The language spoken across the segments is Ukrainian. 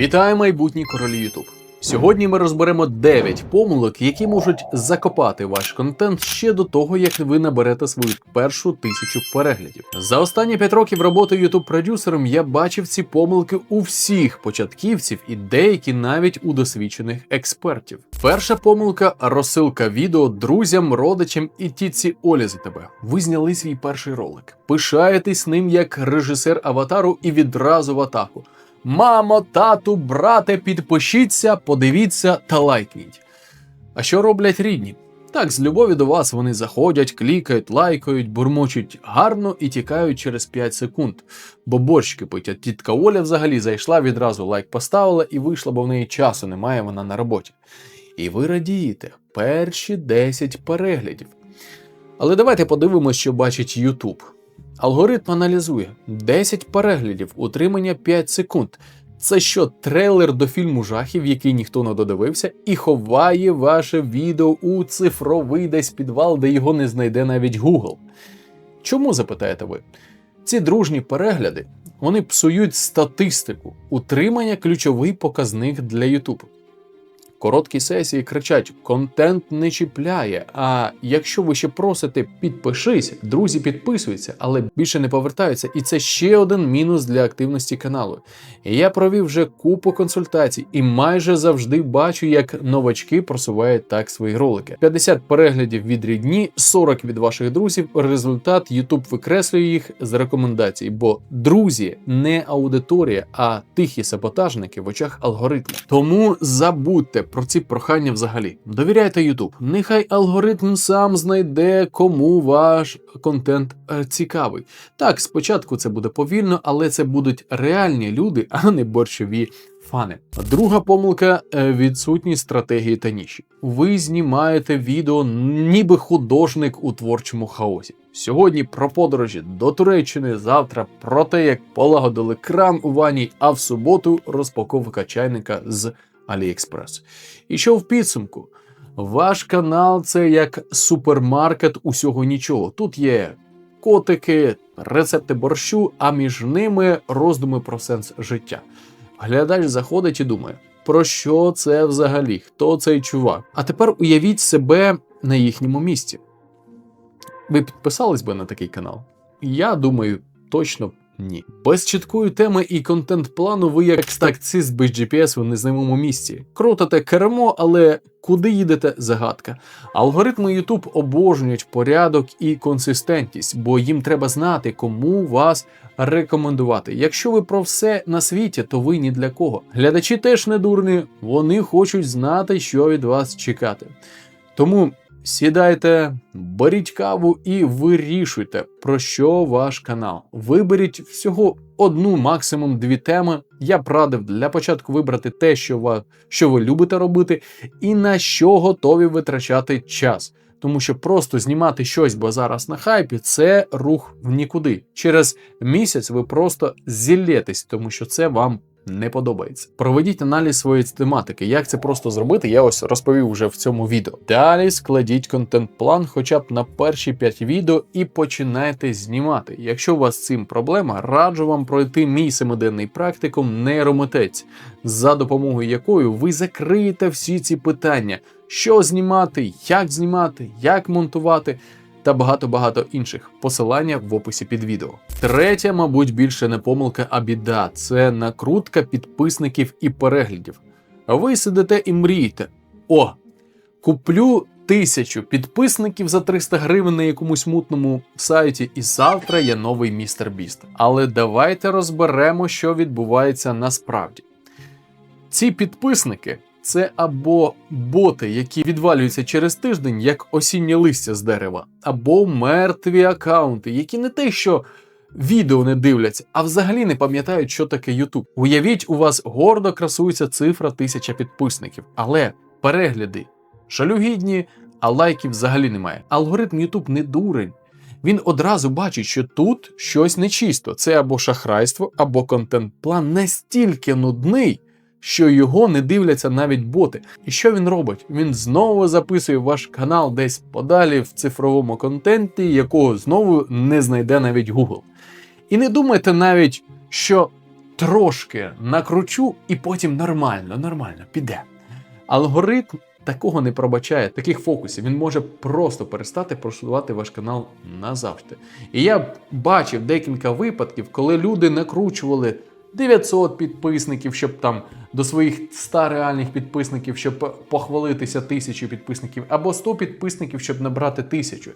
Вітаю, майбутні королі Ютуб. Сьогодні ми розберемо 9 помилок, які можуть закопати ваш контент ще до того, як ви наберете свою першу тисячу переглядів. За останні 5 років роботи ютуб продюсером я бачив ці помилки у всіх початківців і деякі навіть у досвідчених експертів. Перша помилка розсилка відео друзям, родичам і тітці Олі за тебе. Ви зняли свій перший ролик. Пишаєтесь ним як режисер аватару і відразу в атаку. Мамо, тату, брате, підпишіться, подивіться та лайкніть. А що роблять рідні? Так, з любові до вас вони заходять, клікають, лайкають, бурмочуть гарно і тікають через 5 секунд. Бо борщ кипить, тітка Оля взагалі зайшла, відразу лайк поставила і вийшла, бо в неї часу немає, вона на роботі. І ви радієте перші 10 переглядів. Але давайте подивимося, що бачить YouTube. Алгоритм аналізує 10 переглядів, утримання 5 секунд. Це що, трейлер до фільму жахів, який ніхто не додивився, і ховає ваше відео у цифровий десь підвал, де його не знайде навіть Google. Чому запитаєте ви? Ці дружні перегляди вони псують статистику, утримання ключовий показник для YouTube. Короткі сесії кричать: контент не чіпляє. А якщо ви ще просите підпишись, друзі підписуються, але більше не повертаються. І це ще один мінус для активності каналу. Я провів вже купу консультацій і майже завжди бачу, як новачки просувають так свої ролики. 50 переглядів від рідні, 40 від ваших друзів. Результат YouTube викреслює їх з рекомендацій, бо друзі не аудиторія, а тихі саботажники в очах алгоритму. Тому забудьте про ці прохання взагалі. Довіряйте YouTube. Нехай алгоритм сам знайде, кому ваш контент е, цікавий. Так, спочатку це буде повільно, але це будуть реальні люди, а не борщові. Фани. Друга помилка е, відсутність стратегії та ніші. Ви знімаєте відео, ніби художник у творчому хаосі. Сьогодні про подорожі до Туреччини, завтра про те, як полагодили кран у ванні, а в суботу розпаковка чайника з AliExpress. І що в підсумку? Ваш канал це як супермаркет усього нічого. Тут є котики, рецепти борщу, а між ними роздуми про сенс життя. Глядач заходить і думає, про що це взагалі? Хто цей чувак? А тепер уявіть себе на їхньому місці. Ви підписались би на такий канал? Я думаю, точно ні. Без чіткої теми і контент-плану ви як таксист без GPS в незнайомому місці. Крутите кермо, але куди їдете загадка. Алгоритми YouTube обожнюють порядок і консистентність, бо їм треба знати, кому вас рекомендувати. Якщо ви про все на світі, то ви ні для кого. Глядачі теж не дурні, вони хочуть знати, що від вас чекати. Тому Сідайте, беріть каву і вирішуйте, про що ваш канал. Виберіть всього одну, максимум дві теми. Я б радив для початку вибрати те, що ви, що ви любите робити, і на що готові витрачати час. Тому що просто знімати щось, бо зараз на хайпі, це рух в нікуди. Через місяць ви просто зіллєтесь, тому що це вам не подобається. Проведіть аналіз своєї тематики. Як це просто зробити, я ось розповів вже в цьому відео. Далі складіть контент-план, хоча б на перші 5 відео, і починайте знімати. Якщо у вас з цим проблема, раджу вам пройти мій семиденний практикум нейромитець, за допомогою якої ви закриєте всі ці питання: що знімати, як знімати, як монтувати та багато-багато інших. Посилання в описі під відео. Третя, мабуть, більше не помилка, а біда це накрутка підписників і переглядів. Ви сидите і мрієте: о, куплю тисячу підписників за 300 гривень на якомусь мутному сайті, і завтра я новий містер Біст. Але давайте розберемо, що відбувається насправді. Ці підписники це або боти, які відвалюються через тиждень, як осіннє листя з дерева, або мертві акаунти, які не те, що відео не дивляться, а взагалі не пам'ятають, що таке YouTube. Уявіть, у вас гордо красується цифра тисяча підписників, але перегляди шалюгідні, а лайків взагалі немає. Алгоритм YouTube не дурень. Він одразу бачить, що тут щось нечисто. Це або шахрайство, або контент-план настільки нудний, що його не дивляться навіть боти. І що він робить? Він знову записує ваш канал десь подалі в цифровому контенті, якого знову не знайде навіть Google. І не думайте навіть, що трошки накручу, і потім нормально, нормально, піде. Алгоритм такого не пробачає, таких фокусів. Він може просто перестати просувати ваш канал назавжди. І я бачив декілька випадків, коли люди накручували 900 підписників, щоб там до своїх 100 реальних підписників, щоб похвалитися тисячу підписників, або 100 підписників, щоб набрати тисячу.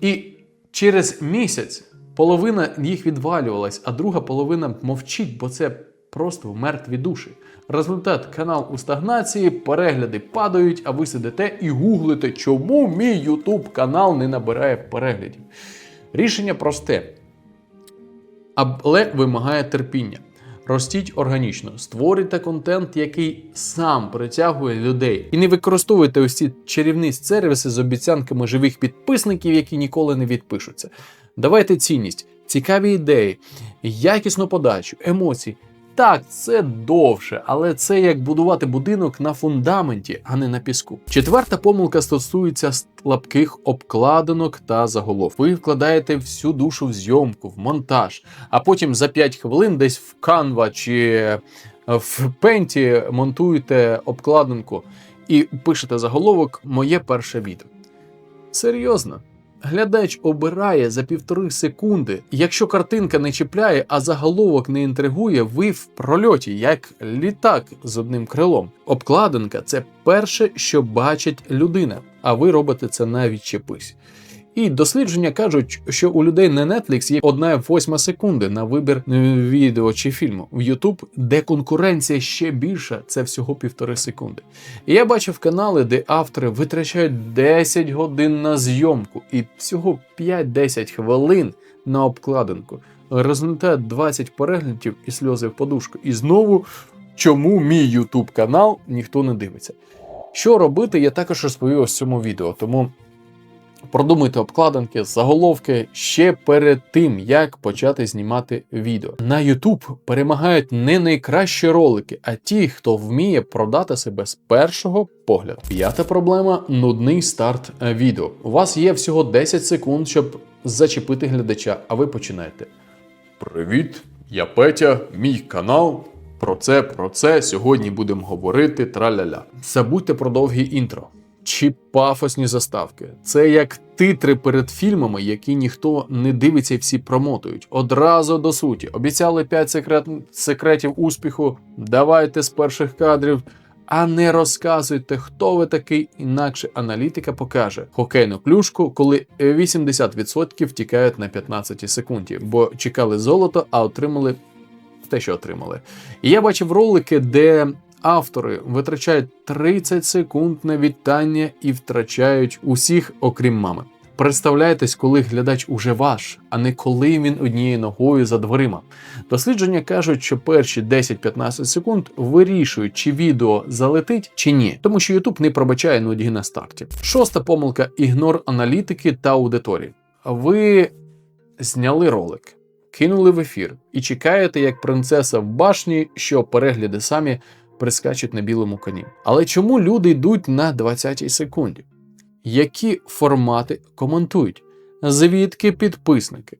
І через місяць половина їх відвалювалась, а друга половина мовчить, бо це просто мертві душі. Результат канал у стагнації, перегляди падають, а ви сидите і гуглите, чому мій YouTube канал не набирає переглядів. Рішення просте, але вимагає терпіння. Ростіть органічно, створюйте контент, який сам притягує людей. І не використовуйте ці чарівні сервіси з обіцянками живих підписників, які ніколи не відпишуться. Давайте цінність, цікаві ідеї, якісну подачу, емоції. Так, це довше, але це як будувати будинок на фундаменті, а не на піску. Четверта помилка стосується слабких обкладинок та заголов. Ви вкладаєте всю душу в зйомку, в монтаж, а потім за 5 хвилин десь в Canva чи в пенті монтуєте обкладинку і пишете заголовок Моє перше відео. Серйозно. Глядач обирає за півтори секунди. Якщо картинка не чіпляє, а заголовок не інтригує, ви в прольоті, як літак з одним крилом. Обкладинка це перше, що бачить людина, а ви робите це навіть відчепись. І дослідження кажуть, що у людей на Netflix є одна восьма секунди на вибір відео чи фільму. В YouTube, де конкуренція ще більша, це всього півтори секунди. І я бачив канали, де автори витрачають 10 годин на зйомку і всього 5-10 хвилин на обкладинку. Результат 20 переглядів і сльози в подушку. І знову, чому мій YouTube канал ніхто не дивиться. Що робити, я також розповів ось в цьому відео, тому. Продумайте обкладинки, заголовки ще перед тим, як почати знімати відео. На YouTube перемагають не найкращі ролики, а ті, хто вміє продати себе з першого погляду. П'ята проблема нудний старт відео. У вас є всього 10 секунд, щоб зачепити глядача, а ви починаєте. Привіт, я Петя, мій канал. Про це, про це сьогодні будемо говорити траля-ля. Забудьте про довгі інтро чи пафосні заставки. Це як титри перед фільмами, які ніхто не дивиться і всі промотують. Одразу до суті. Обіцяли 5 секрет... секретів успіху. Давайте з перших кадрів. А не розказуйте, хто ви такий, інакше аналітика покаже хокейну клюшку, коли 80% втікають на 15 секунді, бо чекали золото, а отримали те, що отримали. І я бачив ролики, де автори витрачають 30 секунд на вітання і втрачають усіх, окрім мами. Представляйтесь, коли глядач уже ваш, а не коли він однією ногою за дверима. Дослідження кажуть, що перші 10-15 секунд вирішують, чи відео залетить чи ні, тому що YouTube не пробачає нудьги на старті. Шоста помилка ігнор аналітики та аудиторії. Ви зняли ролик, кинули в ефір і чекаєте, як принцеса в башні, що перегляди самі прискачуть на білому коні. Але чому люди йдуть на 20-й секунді? Які формати коментують? Звідки підписники?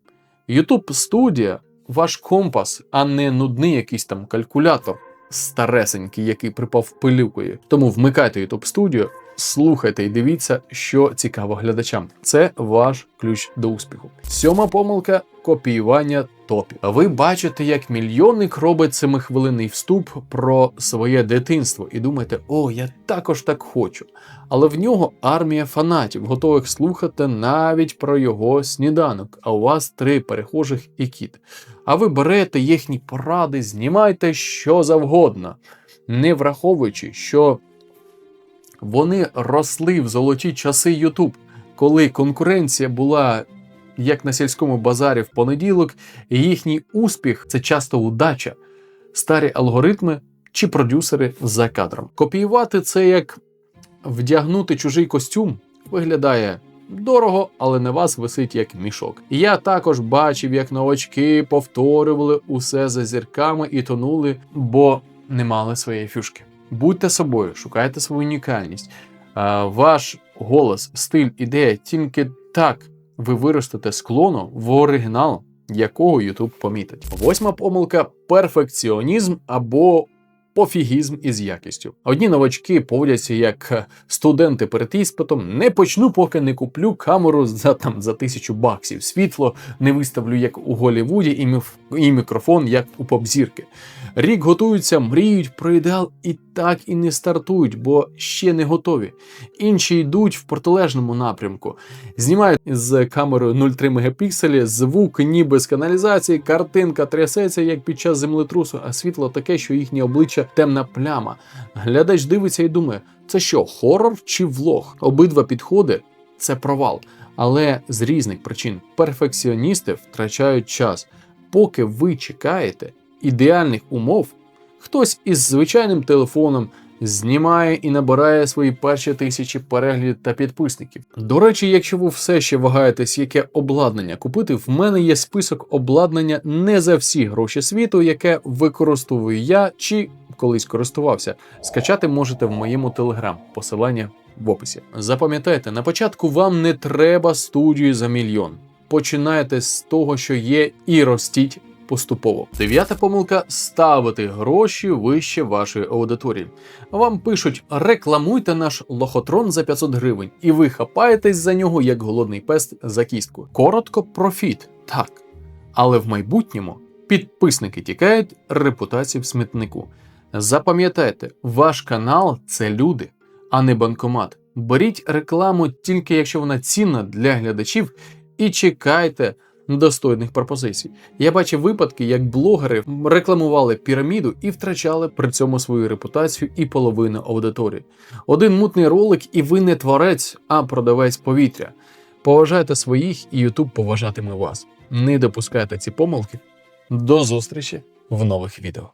YouTube студія ваш компас, а не нудний якийсь там калькулятор старесенький, який припав пилюкою. Тому вмикайте YouTube студію, слухайте і дивіться, що цікаво глядачам. Це ваш ключ до успіху. Сьома помилка копіювання топів. Ви бачите, як мільйонник робить семихвилинний вступ про своє дитинство, і думаєте, о, я також так хочу. Але в нього армія фанатів, готових слухати навіть про його сніданок. А у вас три перехожих і кіт. А ви берете їхні поради, знімайте що завгодно, не враховуючи, що вони росли в золоті часи YouTube, коли конкуренція була як на сільському базарі в понеділок, їхній успіх це часто удача, старі алгоритми чи продюсери за кадром. Копіювати це як вдягнути чужий костюм виглядає. Дорого, але на вас висить як мішок. Я також бачив, як новачки повторювали усе за зірками і тонули, бо не мали своєї фюшки. Будьте собою, шукайте свою унікальність. Ваш голос, стиль, ідея тільки так ви виростете з клону в оригінал, якого YouTube помітить. Восьма помилка перфекціонізм або пофігізм із якістю. Одні новачки поводяться як е, студенти перед іспитом. Не почну, поки не куплю камеру за там за тисячу баксів. Світло не виставлю як у Голлівуді, і, міф, і мікрофон як у попзірки. Рік готуються, мріють про ідеал і так і не стартують, бо ще не готові. Інші йдуть в протилежному напрямку. Знімають з камерою 0,3 мегапікселі, звук ніби з каналізації, картинка трясеться як під час землетрусу, а світло таке, що їхнє обличчя темна пляма. Глядач дивиться і думає: це що, хорор чи влог? Обидва підходи це провал. Але з різних причин перфекціоністи втрачають час. Поки ви чекаєте ідеальних умов, хтось із звичайним телефоном знімає і набирає свої перші тисячі переглядів та підписників. До речі, якщо ви все ще вагаєтесь, яке обладнання купити, в мене є список обладнання не за всі гроші світу, яке використовую я чи колись користувався. Скачати можете в моєму телеграм, посилання в описі. Запам'ятайте, на початку вам не треба студію за мільйон. Починайте з того, що є, і ростіть поступово. Дев'ята помилка ставити гроші вище вашої аудиторії. Вам пишуть: рекламуйте наш лохотрон за 500 гривень, і ви хапаєтесь за нього як голодний пес за кістку. Коротко, профіт, так. Але в майбутньому підписники тікають, репутація в смітнику. Запам'ятайте, ваш канал це люди, а не банкомат. Беріть рекламу тільки якщо вона цінна для глядачів, і чекайте достойних пропозицій. Я бачив випадки, як блогери рекламували піраміду і втрачали при цьому свою репутацію і половину аудиторії. Один мутний ролик, і ви не творець, а продавець повітря. Поважайте своїх, і YouTube поважатиме вас. Не допускайте ці помилки. До зустрічі в нових відео.